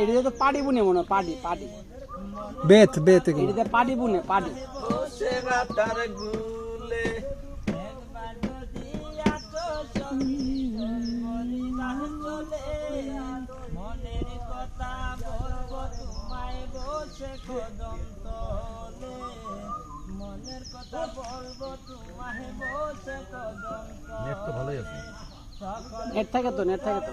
এটিতে তো পাটি বুনে মনে হয় পাটি পাটি বেত বেত এগুলো। পাটি বুনে পাটি মনের কথা বলব তোমায় বসে কদম তো ভালোই আছে। নেট থাকে তো নেট থাকে তো।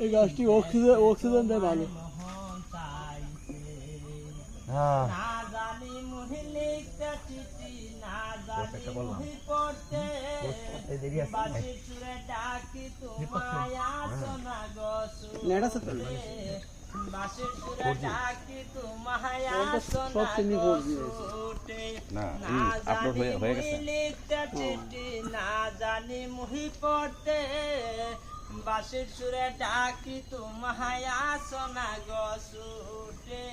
এই গাছটি অক্সিজেন অক্সিজেন দেয় ভালো। হ্যাঁ। সব ফোর জি গসুটে না আপলোড হয়ে হয়ে গেছে। না জানি মুহি পড়তে। বাসির সুরে ডাকি তোমায় আসনা গসুটে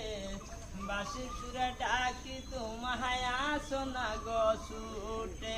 বাসির সুরে ডাকি তোমায় আসনা গসুটে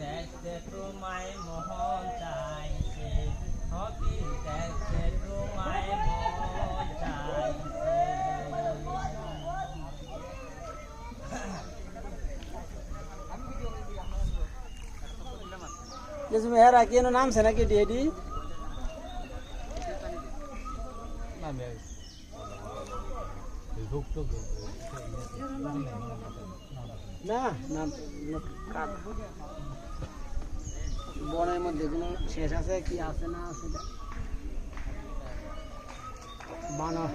দেখতে তোমায় মোহন চাইছে হকি দেখতে তোমায় মোহন চাইছে जैसे में हेरा के नाम से ना के डीडी না নাম কাট বনের মধ্যে কোনো শেষ আছে কি আছে না আছে বানর।